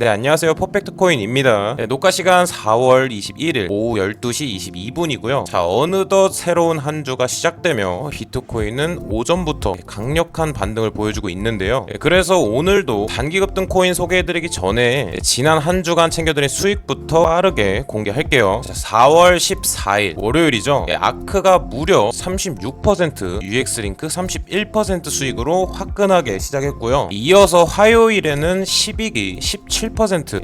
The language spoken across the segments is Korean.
네, 안녕하세요. 퍼펙트 코인입니다. 네, 녹화 시간 4월 21일 오후 12시 22분이고요. 자, 어느덧 새로운 한 주가 시작되며 비트코인은 오전부터 강력한 반등을 보여주고 있는데요. 네, 그래서 오늘도 단기 급등 코인 소개해드리기 전에 지난 한 주간 챙겨드린 수익부터 빠르게 공개할게요. 자, 4월 14일 월요일이죠. 네, 아크가 무려 36%, UX링크 31% 수익으로 화끈하게 시작했고요. 이어서 화요일에는 12기 17%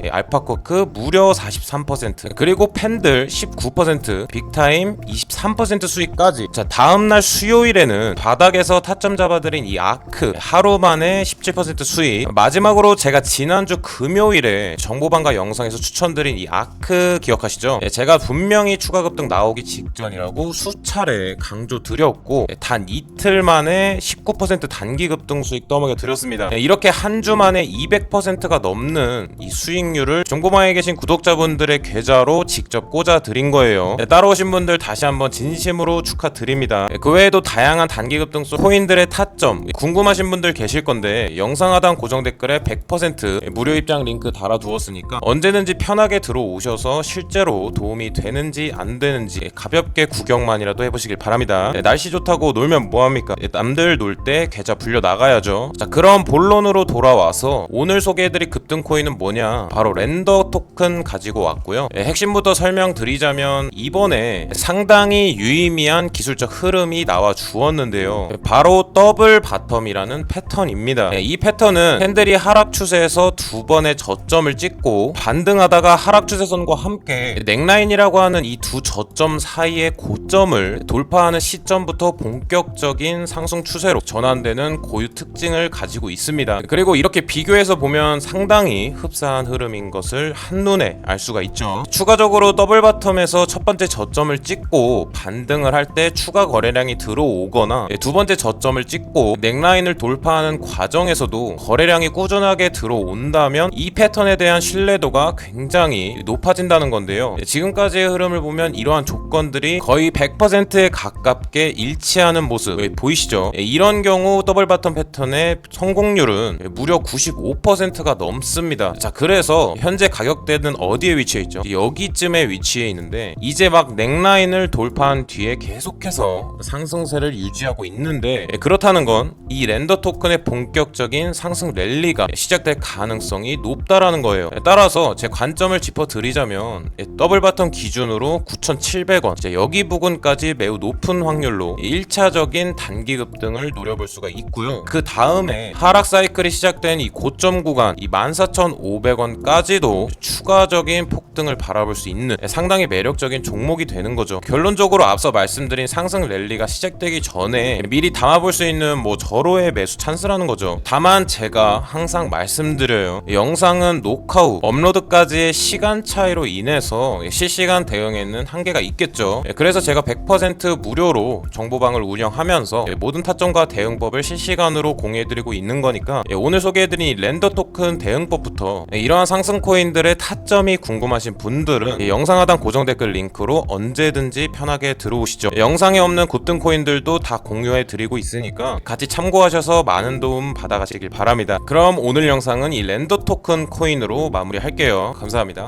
예, 알파코크 무려 43% 그리고 팬들 19% 빅타임 23% 수익까지 자 다음날 수요일에는 바닥에서 타점 잡아드린 이 아크 하루 만에 17% 수익 마지막으로 제가 지난주 금요일에 정보방과 영상에서 추천드린 이 아크 기억하시죠? 예, 제가 분명히 추가 급등 나오기 직전이라고 수차례 강조 드렸고 예, 단 이틀 만에 19% 단기 급등 수익 떠먹여 드렸습니다. 예, 이렇게 한 주 만에 200%가 넘는 이 수익률을 정보방에 계신 구독자분들의 계좌로 직접 꽂아 드린 거예요. 네, 따라오신 분들 다시 한번 진심으로 축하드립니다. 네, 그 외에도 다양한 단기 급 등수 코인들의 타점 궁금하신 분들 계실 건데 영상 하단 고정 댓글에 100% 무료 입장 링크 달아두었으니까 언제든지 편하게 들어오셔서 실제로 도움이 되는지 안 되는지 가볍게 구경만이라도 해보시길 바랍니다. 네, 날씨 좋다고 놀면 뭐합니까? 네, 남들 놀 때 계좌 불려 나가야죠. 자 그럼 본론으로 돌아와서 오늘 소개해드릴 급등 코인은 뭐 냐? 바로 렌더 토큰 가지고 왔고요. 네, 핵심부터 설명드리자면 이번에 상당히 유의미한 기술적 흐름이 나와 주었는데요. 네, 바로 더블 바텀이라는 패턴입니다. 네, 이 패턴은 팬들이 하락 추세에서 두 번의 저점을 찍고 반등하다가 하락 추세선과 함께 넥라인이라고 하는 이 두 저점 사이의 고점을 돌파하는 시점부터 본격적인 상승 추세로 전환되는 고유 특징을 가지고 있습니다. 그리고 이렇게 비교해서 보면 상당히 흡 사한 흐름인 것을 한눈에 알 수가 있죠. 추가적으로 더블 바텀에서 첫 번째 저점을 찍고 반등을 할 때 추가 거래량이 들어오거나 두 번째 저점을 찍고 넥라인을 돌파하는 과정에서도 거래량이 꾸준하게 들어온다면 이 패턴에 대한 신뢰도가 굉장히 높아진다는 건데요. 지금까지의 흐름을 보면 이러한 조건들이 거의 100%에 가깝게 일치하는 모습 예, 보이시죠? 예, 이런 경우 더블 바텀 패턴의 성공률은 무려 95%가 넘습니다. 자, 그래서 현재 가격대는 어디에 위치해 있죠? 여기쯤에 위치해 있는데 이제 막 넥라인을 돌파한 뒤에 계속해서 상승세를 유지하고 있는데 예, 그렇다는 건이 렌더 토큰의 본격적인 상승 랠리가 시작될 가능성이 높다라는 거예요. 예, 따라서 제 관점을 짚어드리자면 예, 더블 바텀 기준으로 9,700원 이제 여기 부근까지 매우 높은 확률로 1차적인 단기 급등을 노려볼 수가 있고요. 그 다음에 하락 사이클이 시작된 이 고점 구간 이 14,500 원까지도 추가적인 폭등을 바라볼 수 있는 상당히 매력적인 종목이 되는 거죠. 결론적으로 앞서 말씀드린 상승 랠리가 시작되기 전에 미리 담아볼 수 있는 뭐 절호의 매수 찬스라는 거죠. 다만 제가 항상 말씀드려요. 영상은 녹화 후 업로드까지의 시간 차이로 인해서 실시간 대응에는 한계가 있겠죠. 그래서 제가 100% 무료로 정보방을 운영하면서 모든 타점과 대응법을 실시간으로 공유해드리고 있는 거니까 오늘 소개해드린 이 렌더 토큰 대응법부터 이러한 상승 코인들의 타점이 궁금하신 분들은 영상 하단 고정 댓글 링크로 언제든지 편하게 들어오시죠. 영상에 없는 급등 코인들도 다 공유해 드리고 있으니까 같이 참고하셔서 많은 도움 받아가시길 바랍니다. 그럼 오늘 영상은 이 렌더 토큰 코인으로 마무리할게요. 감사합니다.